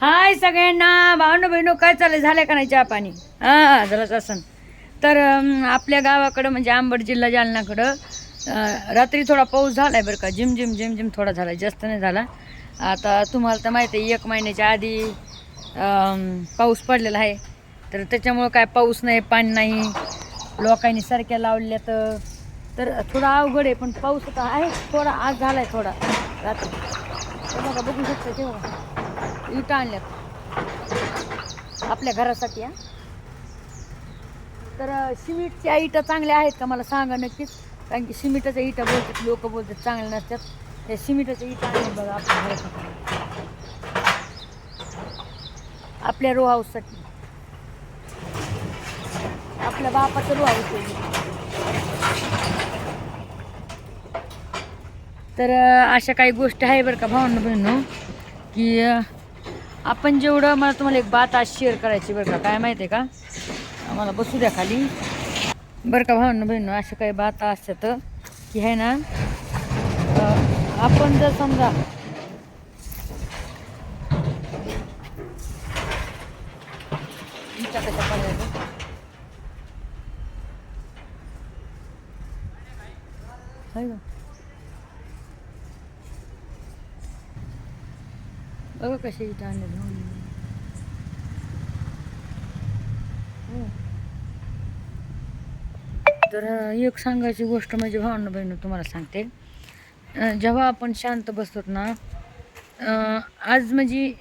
हाय सगळ्यांना भावनो बहिणू काय चालेल झालं का नाही चहा पाणी? हां झालं असं तर आपल्या गावाकडं म्हणजे आंबड जिल्हा जालनाकडं रात्री थोडा पाऊस झाला आहे बरं का. जिम जिम जिम जिम थोडा झाला जास्त नाही झाला. आता तुम्हाला तर माहिती आहे एक महिन्याच्या आधी पाऊस पडलेला आहे. तर त्याच्यामुळं काय पाऊस नाही पाणी नाही. लोकांनी सारख्या लावल्या तर. तर थोडा अवघड आहे पण पाऊस आता आहे. थोडा आज झाला आहे थोडा. रात्री. बघा बघू शकता तेव्हा. इटा आणल्यात. आपल्या घरासाठी हा. तर सिमेंटच्या इटा चांगल्या आहेत का मला सांगा नक्कीच. कारण की सिमेंटाच्या इटा बोलतात लोक बोलतात चांगल्या नसतात. त्या सिमेंटाच्या इटा आणल्या बघा आपल्या घरासाठी. आपल्या रो हाऊससाठी आपल्या बापाचं रो हाऊस तर अशा काही गोष्टी आहे बरं का भावना बहिणू की आपण जेवढं मला तुम्हाला एक बात आज शेअर करायची बरं का काय माहिती आहे का? आम्हाला बसू द्या खाली. बरं का भावनं बहिणं अशा काही बात असतात की आहे ना आपण जर समजा इच्छा कशा पडायचं आहे का बघा कसे इथं आणले हो. तर एक सांगायची गोष्ट म्हणजे भावना बहिण तुम्हाला सांगते. जेव्हा आपण शांत बसतो ना आज म्हणजे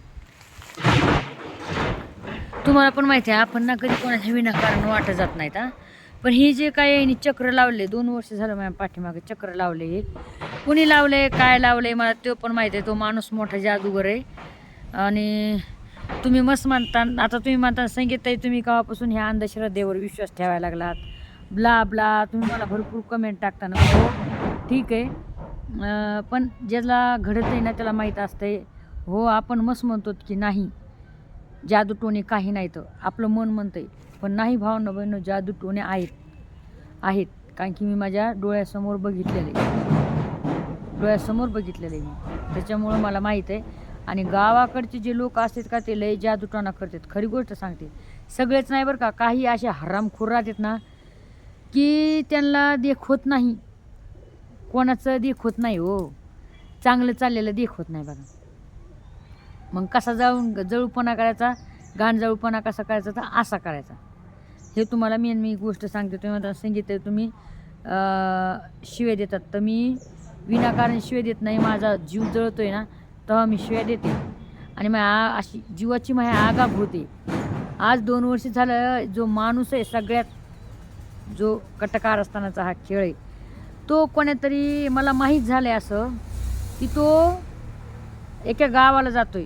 तुम्हाला पण माहिती आहे आपण ना कधी कोणाच्या विनाकारण वाटत जात नाहीत पण हे जे काय यांनी चक्र लावले दोन वर्ष झालं माझ्या पाठीमागे चक्र लावले कुणी लावले काय लावले मला तो पण माहिती आहे तो माणूस मोठा जादूगर आहे. आणि तुम्ही मस्त मानता आता तुम्ही म्हणता संगीत आहे तुम्ही कावापासून ह्या अंधश्रद्धेवर विश्वास ठेवायला लागलात? ब्ला ब्ला तुम्ही मला भरपूर कमेंट टाकताना हो ठीक आहे. पण ज्याला घडत आहे ना त्याला माहीत असतंय हो आपण मस्त म्हणतो की नाही जादू टोणे काही नाही तर. आपलं मन म्हणतंय पण नाही भावना बहिण जादू टोणे आहेत आहेत. कारण की मी माझ्या डोळ्यासमोर बघितलेले. डोळ्यासमोर बघितलेले मी. त्याच्यामुळं मला माहीत आहे. आणि गावाकडचे जे लोक असतात का ते लय जादूटोणा करतात. खरी गोष्ट सांगते. सगळेच नाही बरं का काही असे हरामखोर राहतात ना की त्यांना देख होत नाही. कोणाचं देख होत नाही हो. चांगलं चाललेलं देख होत नाही बघा. मग कसा जाऊन जळूपणा करायचा गाण जळूपणा कसा करायचा तर असा करायचा. हे तुम्हाला मेन मी गोष्ट सांगते. तुम्ही आता संगीत तुम्ही शिवे देतात. तर मी विनाकारण शिव्या देत नाही माझा जीव जळतोय ना तेव्हा मी शिव्या देते. आणि मग आ अशी जीवाची माझ्या आगाप होते आज दोन वर्ष झालं जो माणूस आहे सगळ्यात जो कटकार असतानाचा हा खेळ आहे तो कोणीतरी मला माहीत झालं आहे असं की तो एका गावाला जातोय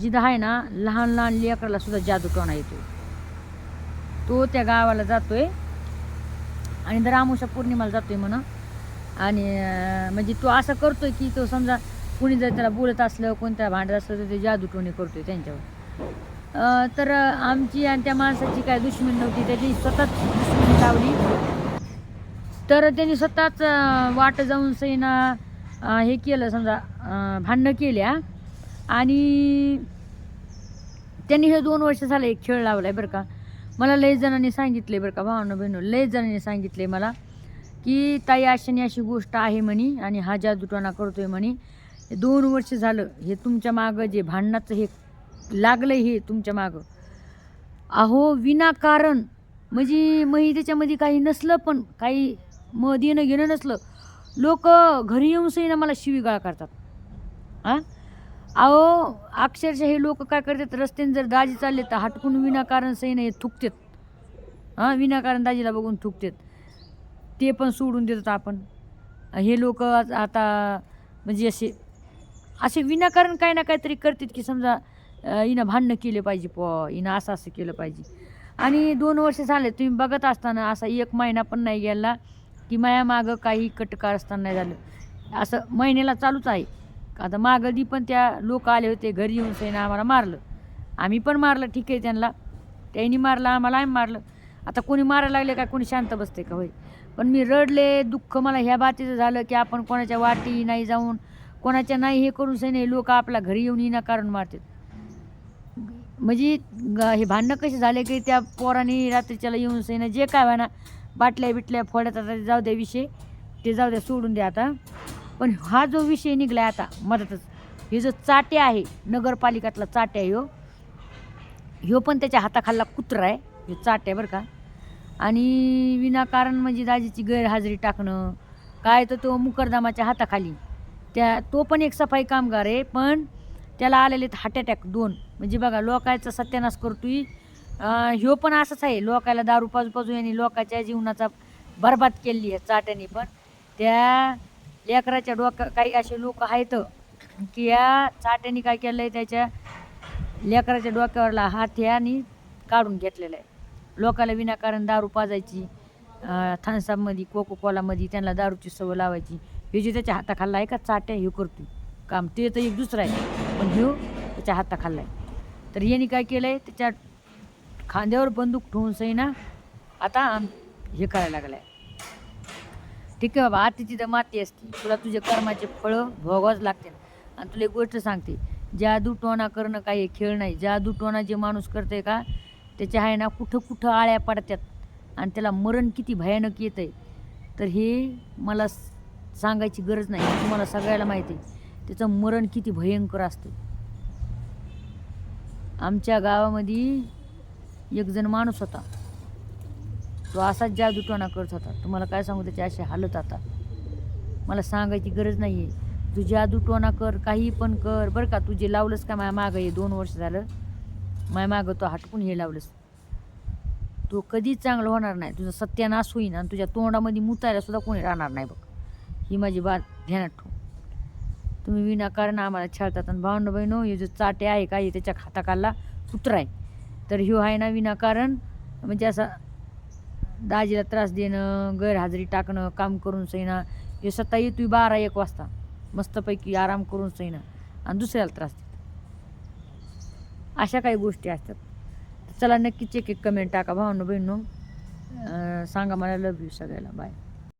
जिथं आहे ना लहान लहान लेकराला सुद्धा जादू टोणा येतो तो. त्या गावाला जातोय आणि रामोशा अमावस्या पौर्णिमाला जातोय म्हणा आणि म्हणजे तो असं करतोय की तो समजा कुणी जर त्याला बोलत असलं कोणत्या भांडत असलं तर ते जादूटोणी करतोय त्यांच्यावर. तर आमची आणि त्या माणसाची काय दुश्मन नव्हती त्याची स्वतःच दुश्मनी लावली. तर त्यांनी स्वतःच वाट जाऊन सैना हे केलं समजा भांडणं केल्या. आणि त्यांनी हे दोन वर्ष झालं एक खेळ लावला आहे बरं का. मला लय जणांनी सांगितले बरं का भावना बहिणू लय जणांनी सांगितले मला. की ताई अशाने अशी गोष्ट आहे म्हणे आणि हा जादूटोणा करतोय म्हणे. दोन वर्ष झालं हे तुमच्या मागं जे भांडणाचं हे लागलं हे तुमच्या मागं. अहो विनाकारण. म्हणजे मग त्याच्यामध्ये काही नसलं पण काही म देणं घेणं नसलं. लोक घरी येऊन ना मला शिवीगाळ करतात. हां अहो अक्षरशः हे लोक काय करतात? रस्त्याने जर दाजी चालले तर हटकून विनाकारण सही हे थुकतात. हां विनाकारण दाजीला बघून थुकतात. ते पण सोडून देतात आपण. हे लोक आता म्हणजे असे असे विनाकारण काही ना काहीतरी करतात की समजा हिनं भांडणं केले पाहिजे प हिनं असं असं केलं पाहिजे. आणि दोन वर्ष झाले तुम्ही बघत असताना असा एक महिना पण नाही गेला की माया मागं काही कटकार असताना नाही झालं. असं महिन्याला चालूच आहे. आता मागं दी पण त्या लोक आले होते घरी येऊन सैनं आम्हाला मारलं. आम्ही पण मारलं ठीक आहे त्यांना. त्यांनी मारलं आम्हाला आम्ही मारलं. आता कोणी मारायला लागले का कोणी शांत बसते का होय? पण मी रडले दुःख मला ह्या बातीचं झालं की आपण कोणाच्या वाटी नाही जाऊन कोणाच्या नाही हे करून सैने लोक आपल्या घरी येऊन कारण मारतात. म्हणजे हे भांडणं कसे झाले की त्या पोराने रात्रीच्याला येऊन सैना जे काय व्हायना बाटल्या बिटल्या फोड्यात आता जाऊ द्या विषय ते जाऊ द्या सोडून द्या आता. पण हा जो विषय निघला आता मधातच हे जो चाटे आहे नगरपालिकातला चाटे आहे हो ह्यो पण त्याच्या हाताखालला कुत्रा आहे. हे चाट्या आहे बरं का. आणि विनाकारण म्हणजे दाजीची गैरहजेरी टाकणं काय तर तो मुकरदामाच्या हाताखाली. त्या तो पण एक सफाई कामगार आहे पण त्याला आलेले आहेत हार्ट अटॅक दोन. म्हणजे बघा लोकांचा सत्यानाश करतोय. ह्यो पण असंच आहे. लोकाला दारू पाजू पाजू यांनी लोकाच्या जीवनाचा बरबाद केली आहे चाट्याने पण. त्या लेकराच्या डोक्या काही असे लोक आहेत की या चाट्याने काय केलं आहे त्याच्या लेकराच्या डोक्यावरला हात ह्यानी काढून घेतलेला आहे. लोकाला विनाकारण दारू पाजायची थन्सअपमध्ये कोको कोलामध्ये त्यांना दारूची सवय लावायची. हे जे त्याच्या हाताखालला आहे का चाट्या हे करतो काम ते तर एक दुसरं आहे पण ह्यो त्याच्या हाताखालला आहे. तर यांनी काय केलं आहे त्याच्या खांद्यावर बंदूक ठेवून सैना आता हे करायला लागलं आहे ठीक आहे बाबा आती तिथं माती असते. तुला तुझ्या कर्माचे फळं भोगावंच लागते आणि तुला एक गोष्ट सांगते. जादू टोना करणं काही खेळ नाही. जादू टोना जे माणूस करते का त्याच्या आहे ना कुठं कुठं आळ्या पडतात आणि त्याला मरण किती भयानक येतं आहे तर हे मला सांगायची गरज नाही. तुम्हाला सगळ्याला माहिती आहे. त्याचं मरण किती भयंकर असतं. आमच्या गावामध्ये एक जण माणूस होता. तो असाच जादूटोणा करत होता. तुम्हाला काय सांगू? त्याचे असे हालत आता. मला सांगायची गरज नाही आहे तू जादूटोणा कर काही पण कर. बरं का? तू जे लावलंस का माझ्या मागं? हे दोन वर्ष झालं. माय मागं तो हटकून हे लावलंस. तू कधीच चांगलं होणार नाही. तुझं सत्यानाश होईन आणि तुझ्या तोंडामध्ये मुतायला सुद्धा कोणी राहणार नाही बघ. ही माझी बात ध्यानात ठेव. तुम्ही विनाकारण आम्हाला छळतात आणि भावंड बहिणो हे जो चाटे आहे का हे त्याच्या खाताखाला कुत्रा आहे. तर ह्यो आहे ना विनाकारण. म्हणजे असा दाजीला त्रास देणं गैरहजेरी टाकणं काम करून सैना. हे स्वतः येतोय बारा एक वाजता. मस्तपैकी आराम करून सैना. आणि दुसऱ्याला त्रास दे अशा काही गोष्टी असतात. चला नक्कीच एक एक कमेंट टाका भावनो बहिणू सांगा मला लव यू सगळ्याला. बाय